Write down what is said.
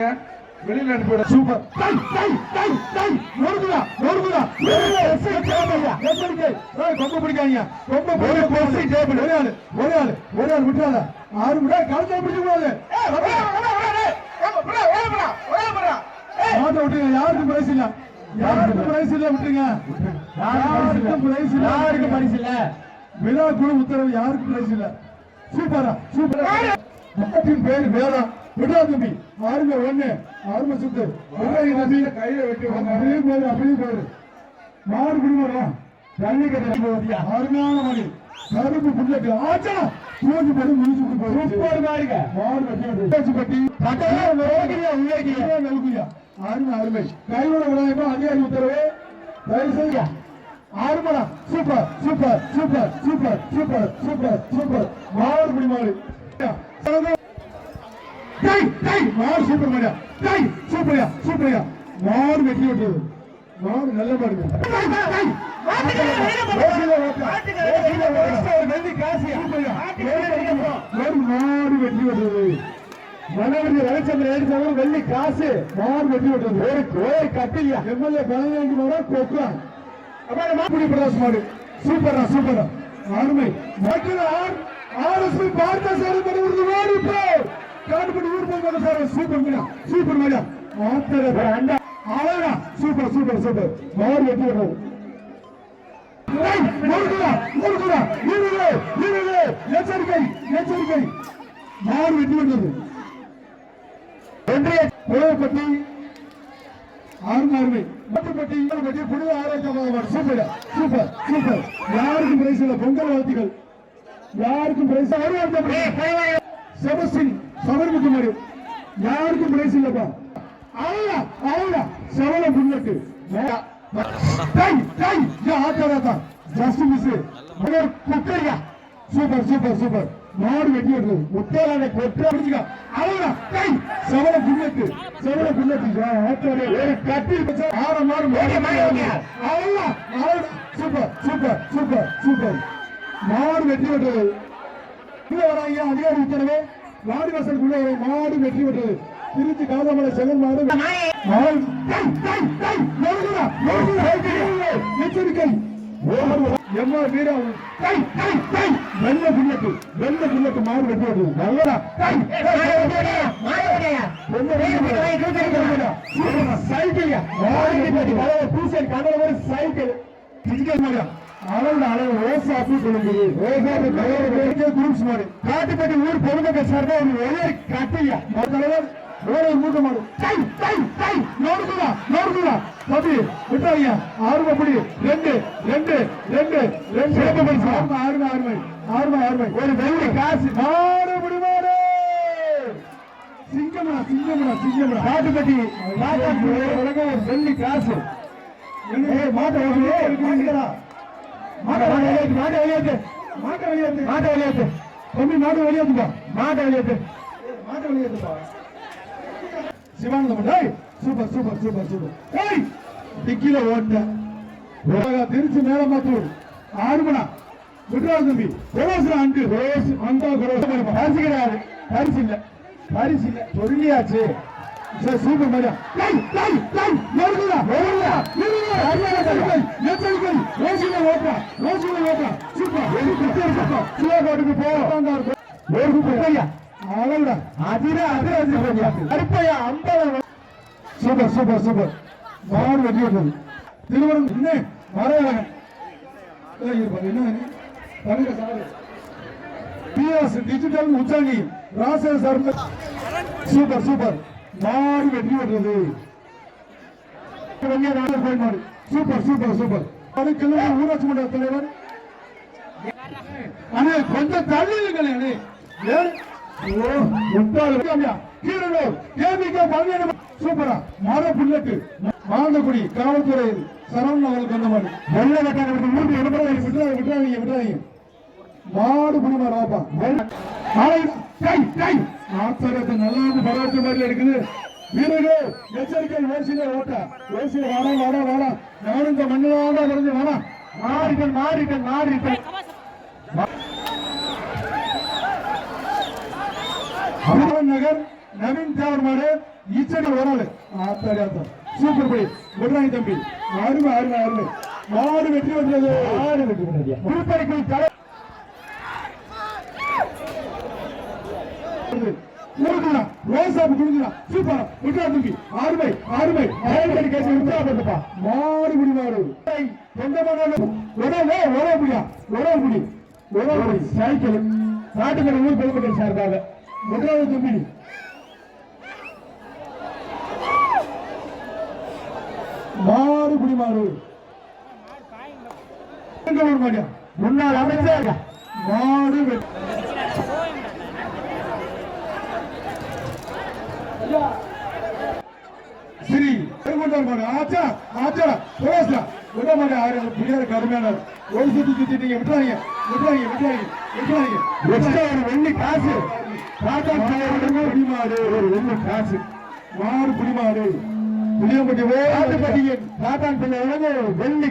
அனுப்பிவிட super. டை டை டை டை நொறுக்குதா நொறுக்குதா எஸ்ஐ டேபிள்யா எச்சரிக்கை ஏய் கொம்ப பிடிக்காதீங்க. கொம்ப பிடிக்க எஸ்ஐ டேபிள். ஒரே ஆளு ஒரே ஆளு ஒரே ஆளு விட்டுறாத. ஆறு முறை கழுத்தை பிடிக்க கூடாது மாட்ட விட்டுங்க யாருக்கும் பிரைஸ் இல்ல. யாருக்கும் பிரைஸ் இல்ல விட்டுருங்க. யாருக்கும் பிரைஸ் இல்ல. யாருக்கும் பிரைஸ் இல்ல. விழா குழு உத்தரவு யாருக்கும் பிரைஸ் இல்ல. சூப்பரா சூப்பரா. பேர் வேதா விடா தம்பி ஆறுங்க ஒண்ணு. ஆறும சுத்து. நம்பி கையில வெட்டி அப்படியே போயிரு அப்படியே போயிரு. மாடு குடும்பம் தண்ணி கட்ட அருமையான மணி. கருப்பு புள்ளக்கு ஆச்சா! தூக்கி போட்டு முடிச்சு சூப்பர் மாடுங்க மாடு வெட்டி பேச்சு பட்டி நல்குயா அருமை அருமை. கைவிட விடாயமா அதிகாரி உத்தரவு தயவு செய்ய ஆறுமடா super super super super super super super. மாடு குடி மாடு டேய் டேய் மாடு சூப்பர் மாடியா டேய் சூப்பர்யா சூப்பர்யா மாடு வெட்டி விட்டது மாடு நல்ல மாடுங்க. மாடு மாடு வெட்டி விட்டது மனவதி ரவிச்சந்திரன் ஏடிச்சவங்க வெள்ளி காசு மாடு வெட்டி விட்டது ஒரு கோயை கட்டிலியா எம்எல்ஏ பதினஞ்சு மாடா கொக்கா அப்புறம் மாப்பிடி பிரகாஷ் மாடு சூப்பரா சூப்பரா அருமை மற்ற ஆர் ஆர்எஸ்பி பார்த்த சேரும் ஓடி போ காட்டுப்படி ஊர் போய் sir super media super media ஆத்தர அண்டா அழகா. சூப்பர் சூப்பர் சூப்பர் முறுக்குதா, இருங்க, இருங்க, எச்சரிக்கை எச்சரிக்கை. மாடு வெட்டி விடுறது ஒன்றிய கோயப்பட்டி ஆறுமாறுமை. மற்றப்பட்டி பட்டி புனித ஆரோக்கியமாக சூப்பர் சூப்பர் சூப்பர் யாருக்கும் பிரைஸ் இல்ல. பொங்கல் வாழ்த்துக்கள். யாருக்கும் பிரைஸ் செபஸ்டின். சபர்முகமரி யாருக்கும் பிரைஸ் இல்லப்பா. அவ்வளா அவ்வளா செவல முன்னட்டு டை டை. யா ஆத்தராதா ஜஸ்ட் மிஸ் மகர் குக்கரியா சூப்பர் சூப்பர் சூப்பர் மாடு வெட்டி விடுறது முட்டையில கொட்டை பிடிச்சுக்க. அவ்வளா டை. செவல புண்ணட்டு செவல புண்ணட்டு ஆத்தரே ஒரு கட்டில் வச்ச ஆற மாடு அவ்வளா அவ்வளா சூப்பர் சூப்பர் சூப்பர் சூப்பர் மாடு வெட்டி விடுறது உள்ள வராங்க அதிகாரி உத்தரவு. வாடி வாசலுக்குள்ள வர மாடு வெற்றி பெற்றது திருச்சி காதமலை செகண்ட் மாடு எச்சரிக்கை எம்மா வீரா வெள்ள புல்லட்டு வெள்ள புல்லட்டு மாடு வெற்றி பெற்றது நல்லடா டை, டை, சைக்கிள் டிஜிட்டல் மாடியா அளவுல அளவு ரோசாப்பு சொல்லுங்க ரோசாப்பு கலர் குரூப்ஸ் மாடு காட்டுப்பட்டி ஊர் பொதுமக்கள் சார்பா ஒரு ஒரே கட்டியா தலைவர் வேற ஒரு மூக்க மாடு டை டை டை நோடுக்குதா நோடுக்குதா தம்பி விட்டாங்க ஆறுமை புடி ரெண்டு ரெண்டு ரெண்டு ரெண்டு சிறப்பு பரிசு ஆறுமை ஆறுமை ஆறுமை ஆறுமை ஆறுமை ஒரு வெள்ளி காசு மாடு முடி மாடு சிங்கமடா சிங்கமடா சிங்கமடா காட்டுப்பட்டி காட்டாட்டு உலகம் ஒரு வெள்ளி காசு ஏய், மாட்டை வெளியேற்று மாட்டை வெளியேற்று மாட்டை வெளியேற்று மாட்டை வெளியேற்று மாட்டை வெளியேற்று தம்பி மாட்டை வெளியேற்றுப்பா மாட்டை வெளியேற்று மாட்டை வெளியேற்றுப்பா சிவானந்தம் டேய் சூப்பர் சூப்பர் சூப்பர் சூப்பர். ஏய் டிக்கில ஓட்ட. உலக திருச்சி மேலமாத்தூர். ஆறுமணா. விட்ராஜ் தம்பி. ரோஸ் அங்கு. ரோஸ் அந்த ரோஸ் பரிசு கிடையாது. பரிசு இல்ல. பரிசு இல்ல. சொல்லியாச்சு சரி சூப்பர் மாதிரியா டேய் டேய் டேய் நெருங்குடா நெருங்குடா நெருங்குடா அரியானா எச்சரிக்கை எச்சரிக்கை ரோசில ஓட்டா ரோசில ஓட்டா சூப்பர். Very super. சுலோ கோட்டுக்கு போ. ஒரு குப்பையா? அவ்வளவுடா அதிர அதிர அதிர. கருப்பையா ஐம்பது சூப்பர் சூப்பர் சூப்பர். மாடு வெட்டி விட்டது திருவரம் என்ன இருப்பா, என்ன? தமிழக சாரு. பிஎஸ் டிஜிட்டல் உச்சாங்கி ராச சர்ம சூப்பர் சூப்பர். மாடு வெற்றி பெற்றது. Super super super. அதுக்கெல்லாம் ஊராட்சி மன்ற தலைவர். அண்ணே கொஞ்சம் தள்ளி அண்ணே. ஓ முட்டாள் இருக்காமியா கீரனூர் கேபிகே பழனியன் சூப்பரா. மாத புல்லட்டு. மாந்தகுடி காவல்துறையில் சரவணன் அவர்களுக்கு வந்த மாதிரி. வெள்ள கட்டாங்க மூன்று விடுபட விட்டுறாங்க விட்டுறாங்க விட்டுறாங்க மாடு புனிமா ராப்பா. ஆச்சரியத்தை நல்லா இருந்து பரவத்த மாதிரி இருக்குது வீரர்கள் எச்சரிக்கை ஓசில ஓட்ட. ஓசில வாடா வாடா வாடா. நானும் இந்த மண்ணோட வரைஞ்சு வாடா. மாறிட்டன் மாறிட்டன் மாறிட்டன். அபிராம் நகர் நவீன் தேவர் மாடு ஈச்சடி ஒரு ஆத்தாடி ஆத்தா சூப்பர் படி குட்ராணி தம்பி. அருமை அருமை அருமை மாடு வெற்றி வந்தது ஆடு வெற்றி திருப்பதிக்குள் தலை கொடுக்கலாம் ரோசாப்பு கொடுக்கலாம் சூப்பர். விட்டா தம்பி அருமை அருமை அயல்கடி கேசி உற்சாகப்படுத்தப்பா மாடு குடி மாடு எந்த மாடு உடனே உறவு முடியா உறவு முடி உறவு முடி சைக்கிள். நாட்டுக்கடை ஊர் பெருமக்கள் சார்பாக. முதலாவது தம்பி மாடு குடி மாடு எங்க ஊர் மாடியா முன்னாள் அமைச்சர். மாடு பெருங்கொண்டார் மாடு ஆச்சா ஆச்சா சுரேஷ்டா விட மாட்டே ஆயிரம் புரியாத கடுமையான ஒரு சுத்தி சுத்திட்டீங்க விட்டுறாங்க விட்டுறாங்க விட்டுறாங்க விட்டுறாங்க எக்ஸ்ட்ரா ஒரு வெள்ளி காசு. பிள்ளையோட புடிமாடு ஒரு வெள்ளி காசு. மாடு புடிமாடு. புளியம்பட்டி ஓட்டு ஆட்டுப்பட்டியின் சாத்தான் பிள்ளை வெள்ளி